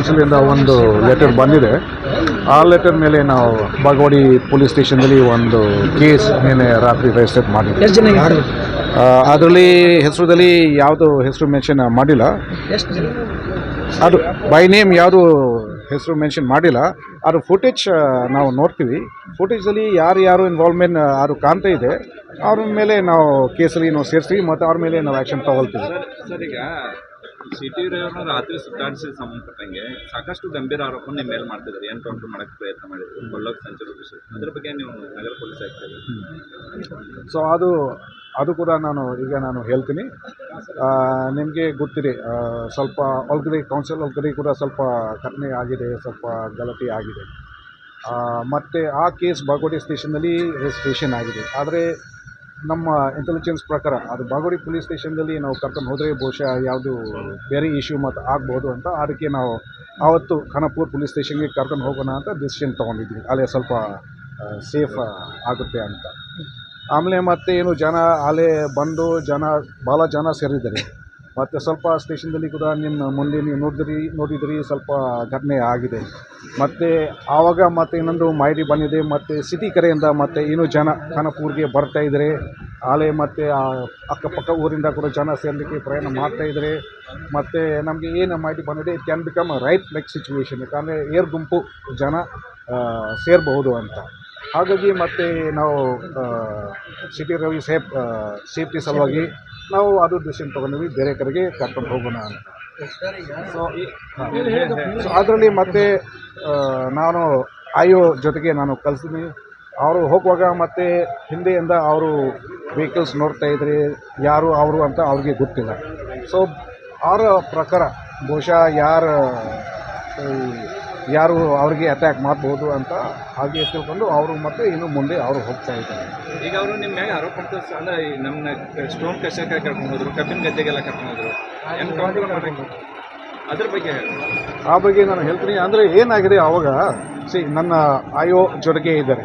ಕೌನ್ಸಿಲಿಂದ ಒಂದು ಲೆಟರ್ ಬಂದಿದೆ. ಆ ಲೆಟರ್ ಮೇಲೆ ನಾವು ಬಾಗವಾಡಿ ಪೊಲೀಸ್ ಸ್ಟೇಷನ್ದಲ್ಲಿ ಒಂದು ಕೇಸ್ ನಿನ್ನೆ ರಾತ್ರಿ ರಿಜಿಸ್ಟರ್ ಮಾಡಿದ್ವಿ. ಅದರಲ್ಲಿ ಹೆಸರುದಲ್ಲಿ ಯಾವುದು ಹೆಸರು ಮೆನ್ಷನ್ ಮಾಡಿಲ್ಲ. ಅದು ಬೈ ನೇಮ್ ಯಾವುದು ಹೆಸರು ಮೆನ್ಷನ್ ಮಾಡಿಲ್ಲ. ಅದು ಫುಟೇಜ್ ನಾವು ನೋಡ್ತೀವಿ. ಫುಟೇಜಲ್ಲಿ ಯಾರು ಯಾರು ಇನ್ವಾಲ್ವ್ಮೆಂಟ್ ಅದು ಕಾಣ್ತಾ ಇದೆ. ಅವ್ರ ಮೇಲೆ ನಾವು ಕೇಸಲ್ಲಿ ನಾವು ಸೇರಿಸ್ತೀವಿ ಮತ್ತು ಅವ್ರ ಮೇಲೆ ನಾವು ಆ್ಯಕ್ಷನ್ ತಗೊಳ್ತೀವಿ. ಸರ್ ಈಗ ಸಿಟಿ ರೇವ್ನ ರಾತ್ರಿ ಸುತ್ತಾಡಿಸಿದ ಸಂಬಂಧಪಟ್ಟಂಗೆ ಸಾಕಷ್ಟು ಗಂಭೀರ ಆರೋಪ ನಿಮ್ಮ ಮೇಲೆ ಮಾಡ್ತಿದ್ದಾರೆ. ಎನ್ಕೌಂಟರ್ ಮಾಡಕ್ಕೆ ಪ್ರಯತ್ನ ಮಾಡಿದ್ರು? ಕೊಲ್ಲಕ್ಕೆ ಸಂಚು ಅದ್ರ ಬಗ್ಗೆ ನೀವು ನಗರ ಪೊಲೀಸ್ ಆಗ್ತಾ ಸೊ ಅದು ಅದು ಕೂಡ ನಾನು ಈಗ ನಾನು ಹೇಳ್ತೀನಿ. ನಿಮಗೆ ಗೊತ್ತಿದೆ ಸ್ವಲ್ಪ ಒಳಗಡೆ ಕೌನ್ಸಿಲ್ ಒಳಗಡೆ ಕೂಡ ಸ್ವಲ್ಪ ಕಡಿಮೆ ಆಗಿದೆ, ಸ್ವಲ್ಪ ಗಲಾಟೆ ಆಗಿದೆ. ಮತ್ತು ಆ ಕೇಸ್ ಬಾಗೋಟೆ ಸ್ಟೇಷನ್ನಲ್ಲಿ ರಿಜಿಸ್ಟ್ರೇಷನ್ ಆಗಿದೆ. ಆದರೆ ನಮ್ಮ ಇಂಟೆಲಿಜೆನ್ಸ್ ಪ್ರಕಾರ ಅದು ಬಾಗೋಡಿ ಪೊಲೀಸ್ ಸ್ಟೇಷನ್ದಲ್ಲಿ ನಾವು ಕರ್ಕೊಂಡು ಹೋದರೆ ಬಹುಶಃ ಯಾವುದು ಬೇರೆ ಇಶ್ಯೂ ಮತ್ತು ಆಗ್ಬೋದು ಅಂತ, ಅದಕ್ಕೆ ನಾವು ಆವತ್ತು ಖಾನಾಪುರ್ ಪೊಲೀಸ್ ಸ್ಟೇಷನ್ಗೆ ಕರ್ಕೊಂಡು ಹೋಗೋಣ ಅಂತ ಡಿಸಿಷನ್ ತೊಗೊಂಡಿದ್ವಿ ಅಲ್ಲೇ ಸ್ವಲ್ಪ ಸೇಫ್ ಆಗುತ್ತೆ ಅಂತ. ಆಮೇಲೆ ಮತ್ತೆ ಏನು ಜನ ಅಲ್ಲೇ ಬಂದು ಜನ, ಭಾಳ ಜನ ಸೇರಿದ್ದಾರೆ. ಮತ್ತು ಸ್ವಲ್ಪ ಸ್ಟೇಷನ್ದಲ್ಲಿ ಕೂಡ ನಿಮ್ಮ ಮುಂದೆ ನೀವು ನೋಡಿದ್ರಿ ನೋಡಿದ್ರಿ, ಸ್ವಲ್ಪ ಘಟನೆ ಆಗಿದೆ. ಮತ್ತು ಆವಾಗ ಮತ್ತೆ ಇನ್ನೊಂದು ಮಾಹಿತಿ ಬಂದಿದೆ, ಮತ್ತು ಸಿಟಿ ಕಡೆಯಿಂದ ಮತ್ತೆ ಇನ್ನೂ ಜನ ಖಾನಾಪುರ್ಗೆ ಬರ್ತಾ ಇದ್ದಾರೆ ಆಲೆ ಮತ್ತು ಅಕ್ಕಪಕ್ಕ ಊರಿಂದ ಕೂಡ ಜನ ಸೇರಲಿಕ್ಕೆ ಪ್ರಯಾಣ ಮಾಡ್ತಾ ಇದ್ದಾರೆ ಮತ್ತು ನಮಗೆ ಏನು ಮಾಹಿತಿ ಬಂದಿದೆ it can become right like situation ಯಾಕಂದರೆ ಏರ್ ಗುಂಪು ಜನ ಸೇರಬಹುದು ಅಂತ. ಹಾಗಾಗಿ ಮತ್ತೆ ನಾವು ಸಿಟಿ ರವಿ ಸೇಫ್ ಸೇಫ್ಟಿ ಸಲುವಾಗಿ ನಾವು ಅದು ಡಿಸಿಷನ್ ತೊಗೊಂಡ್ವಿ ಬೇರೆ ಕಡೆಗೆ ಕರ್ಕೊಂಡು ಹೋಗೋಣ ಅಂತ. ಸೊ ಸೊ ಅದರಲ್ಲಿ ಮತ್ತೆ ನಾನು ಆಯೋ ಜೊತೆಗೆ ನಾನು ಕಲಿಸಿದ್ವಿ ಅವರು ಹೋಗುವಾಗ ಮತ್ತೆ ಹಿಂದೆಯಿಂದ ಅವರು ವೆಹಿಕಲ್ಸ್ ನೋಡ್ತಾ ಇದ್ರೆ ಯಾರು ಅವರು ಅಂತ ಅವ್ರಿಗೆ ಗೊತ್ತಿಲ್ಲ. ಸೊ ಅವರ ಪ್ರಕಾರ ಬಹುಶಃ ಯಾರು ಯಾರು ಅವ್ರಿಗೆ ಅಟ್ಯಾಕ್ ಮಾಡ್ಬೋದು ಅಂತ ಹಾಗೆ ತಿಳ್ಕೊಂಡು ಅವರು ಮತ್ತೆ ಇನ್ನು ಮುಂದೆ ಅವರು ಹೋಗ್ತಾ ಇದ್ದಾರೆ. ಈಗ ಅವರು ನಿಮ್ಮ ಮ್ಯಾಗೆ ಆರೋಪ ಮಾಡ್ತಾರೆ ಅಂದ್ರೆ ಈ ನಮ್ಮ ಸ್ಟೋನ್ ಕಷಾಯಕ್ಕೆ ಕರ್ಕೊಂಡು ಹೋದ್ರು ಕಬ್ಬಿನ ಗದ್ದೆಗೆಲ್ಲ ಕರ್ಕೊಂಡು ಹೋದ್ರು. ಅದ್ರ ಬಗ್ಗೆ ಆ ಬಗ್ಗೆ ನಾನು ಹೇಳ್ತೀನಿ. ಅಂದರೆ ಏನಾಗಿದೆ ಆವಾಗ ಸಿ ನನ್ನ ಆಯೋ ಜೊತೆಗೆ ಇದ್ದಾರೆ.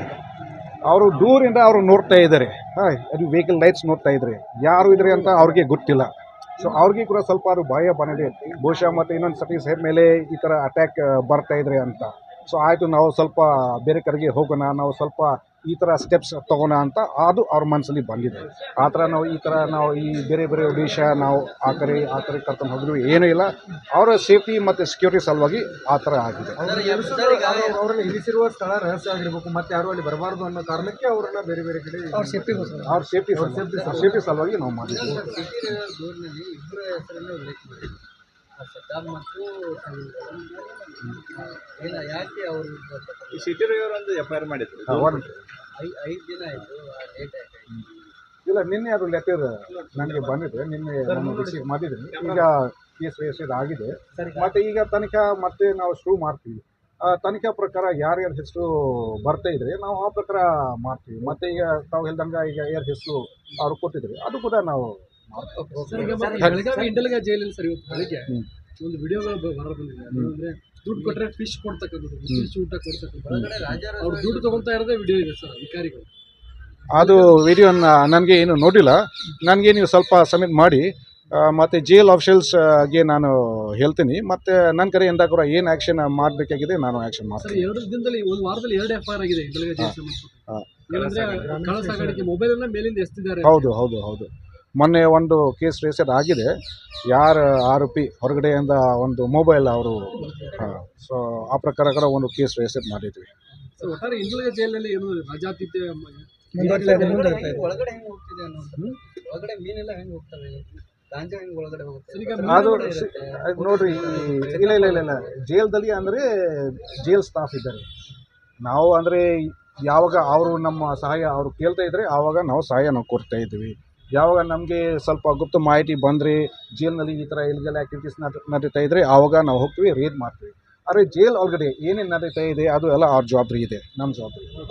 ಅವರು ದೂರಿಂದ ಅವರು ನೋಡ್ತಾ ಇದ್ದಾರೆ. ಹಾಂ ಅದು ವೆಹಿಕಲ್ ಲೈಟ್ಸ್ ನೋಡ್ತಾ ಇದ್ದಾರೆ. ಯಾರು ಇದ್ದಾರೆ ಅಂತ ಅವ್ರಿಗೆ ಗೊತ್ತಿಲ್ಲ. ಸೊ ಅವ್ರಿಗೆ ಕೂಡ ಸ್ವಲ್ಪ ಅದು ಭಯ ಬಂದಿದೆ. ಬಹುಶಃ ಮತ್ತು ಇನ್ನೊಂದು ಸತಿ ಸೇಫ್ ಮೇಲೆ ಈ ಥರ ಅಟ್ಯಾಕ್ ಬರ್ತಾ ಇದ್ರೆ ಅಂತ. ಸೊ ಆಯಿತು ನಾವು ಸ್ವಲ್ಪ ಬೇರೆ ಕಡೆಗೆ ಹೋಗೋಣ ನಾವು ಸ್ವಲ್ಪ ಈ ಥರ ಸ್ಟೆಪ್ಸ್ ತೊಗೋಣ ಅಂತ ಅದು ಅವ್ರ ಮನಸ್ಸಲ್ಲಿ ಬಂದಿದೆ. ಆ ಥರ ನಾವು ಈ ಥರ ನಾವು ಈ ಬೇರೆ ಬೇರೆ ಒಡಿಶಾ ನಾವು ಆ ಕಡೆ ಆ ಕಡೆ ಕರ್ಕೊಂಡು ಹೋದ್ರು ಏನೂ ಇಲ್ಲ. ಅವರ ಸೇಫ್ಟಿ ಮತ್ತು ಸೆಕ್ಯೂರಿಟಿ ಸಲುವಾಗಿ ಆ ಥರ ಆಗಿದೆ. ಅವರನ್ನ ಇರಿಸಿರುವ ಸ್ಥಳ ರಹಸ್ಯ ಆಗಿರ್ಬೇಕು. ಮತ್ತೆ ಯಾರು ಅಲ್ಲಿ ಬರಬಾರ್ದು ಅನ್ನೋ ಕಾರಣಕ್ಕೆ ಅವರನ್ನ ಬೇರೆ ಬೇರೆ ಕಡೆ ಅವ್ರ ಸೇಫ್ಟಿ ಅವ್ರ ಸೇಫ್ಟಿ ಸೇಫ್ಟಿ ಸಲುವಾಗಿ. ನಾವು ಮಾಡಿದ್ದೀವಿ ಇಬ್ಬರ ಹೆಸರನ್ನು ಸದ್ದಾಮ್ ಮತ್ತು ಇಲ್ಲ ಯಾಕೆ ಅವರು ಈ ಎಫ್ ಐ ಆರ್ ಮಾಡಿದ್ರು. ಐದು ದಿನ ಆಯಿತು ಲೇಟ್ ಆಯ್ತು. ಇಲ್ಲ ನಿನ್ನೆ ಅದು ಲೆಟರ್ ನನಗೆ ಬಂದಿದೆ ನಿನ್ನೆ ನಾನು ರಿಸೀವ್ ಮಾಡಿದ್ದೀನಿ. ಈಗ ಕೇಸ್ ರಿಜಿಸ್ಟರ್ ಆಗಿದೆ. ಮತ್ತೆ ಈಗ ತನಿಖಾ ಮತ್ತೆ ನಾವು ಶುರು ಮಾಡ್ತೀವಿ. ಆ ತನಿಖಾ ಪ್ರಕಾರ ಯಾರ್ಯಾರ ಹೆಸರು ಬರ್ತಾ ಇದ್ರೆ ನಾವು ಆ ಪ್ರಕಾರ ಮಾಡ್ತೀವಿ. ಮತ್ತೆ ಈಗ ತಾವು ಹೇಳ್ದಂಗೆ ಈಗ ಯಾರ ಹೆಸರು ಅವ್ರು ಕೊಟ್ಟಿದ್ರೆ ಅದು ಕೂಡ ನಾವು ಬೆಳಗಾವಿ ಜೈಲಲ್ಲಿ ಸರ್ ಇವತ್ತು ಬೆಳಿಗ್ಗೆ ಒಂದು ವಿಡಿಯೋಗಳು ಹೊರ ಬಂದಿದೆ. ಅಂದ್ರೆ ದುಡ್ಡು ಕೊಟ್ಟರೆ ಫಿಶ್ ಕೊಡ್ತಕ್ಕಂಥದ್ದು ಫಿಶ್ ಊಟ ಕೊಡ್ತಕ್ಕಂಥದ್ದು. ಅವ್ರು ದುಡ್ಡು ತಗೊಂತಾ ಇರೋದೇ ವಿಡಿಯೋ ಇದೆ ಸರ್ ಅಧಿಕಾರಿಗಳು. ಅದು ವಿಡಿಯೋ ನನಗೆ ಏನು ನೋಡಿಲ್ಲ. ನನಗೆ ನೀವು ಸ್ವಲ್ಪ ಸಬ್ಮಿಟ್ ಮಾಡಿ. ಮತ್ತೆ ಜೇಲ್ ಆಫೀಷಿಯಲ್ಸ್ಗೆ ನಾನು ಹೇಳ್ತೀನಿ. ಮತ್ತು ನನ್ನ ಕಡೆಯಿಂದ ಕೂಡ ಏನು ಆ್ಯಕ್ಷನ್ ಮಾಡಬೇಕಾಗಿದೆ ನಾನು ಆ್ಯಕ್ಷನ್ ಸರ್ ಮಾಡ್ತೀನಿ. ಎರಡು ದಿನದಲ್ಲಿ ಒಂದು ವಾರದಲ್ಲಿ ಎರಡು ಎಫ್ ಐ ಆರ್ ಆಗಿದೆ ಮೊಬೈಲ್ ಎಲ್ಲ ಮೇಲಿಂದ ಎಸ್ತಿದ್ದಾರೆ ಹೌದು ಹೌದು ಹೌದು. ಮೊನ್ನೆ ಒಂದು ಕೇಸ್ ರಿಜಿಸ್ಟರ್ ಆಗಿದೆ. ಯಾರ ಆರೋಪಿ ಹೊರಗಡೆಯಿಂದ ಒಂದು ಮೊಬೈಲ್ ಅವರು ಸೊ ಆ ಪ್ರಕಾರ ಕೂಡ ಒಂದು ಕೇಸ್ ರಿಜಿಸ್ಟರ್ ಮಾಡಿದ್ವಿ. ಒಟ್ಟಾರೆ ಏನು ಒಳಗಡೆ ಮೀನೆಲ್ಲ ಹೆಂಗೆ ಹೋಗ್ತವೆ ಅದು ನೋಡ್ರಿ ಇಲ್ಲ ಇಲ್ಲ ಇಲ್ಲ ಇಲ್ಲ. ಜೇಲ್ದಲ್ಲಿ ಅಂದರೆ ಜೇಲ್ ಸ್ಟಾಫ್ ಇದ್ದಾರೆ. ನಾವು ಅಂದರೆ ಯಾವಾಗ ಅವರು ನಮ್ಮ ಸಹಾಯ ಅವರು ಕೇಳ್ತಾ ಇದ್ರೆ ಆವಾಗ ನಾವು ಸಹಾಯ ನಾವು ಕೊಡ್ತಾ ಇದ್ವಿ. ಯಾವಾಗ ನಮಗೆ ಸ್ವಲ್ಪ ಗುಪ್ತ ಮಾಹಿತಿ ಬಂದರೆ, ಜೇಲ್ನಲ್ಲಿ ಈ ಥರ ಇಲ್ಗಲ್ ಆ್ಯಕ್ಟಿವಿಟೀಸ್ ನಡೀತಾ ಇದ್ದರೆ ಆವಾಗ ನಾವು ಹೋಗ್ತೀವಿ ರೇಡ್ ಮಾಡ್ತೀವಿ. ಆದರೆ ಜೈಲ್ ಒಳಗಡೆ ಏನೇನು ನಡೀತಾ ಇದೆ, ಅದು ಎಲ್ಲ ಅವ್ರ ಜವಾಬ್ದಾರಿ ಇದೆ ನಮ್ಮ ಜವಾಬ್ದಾರಿ.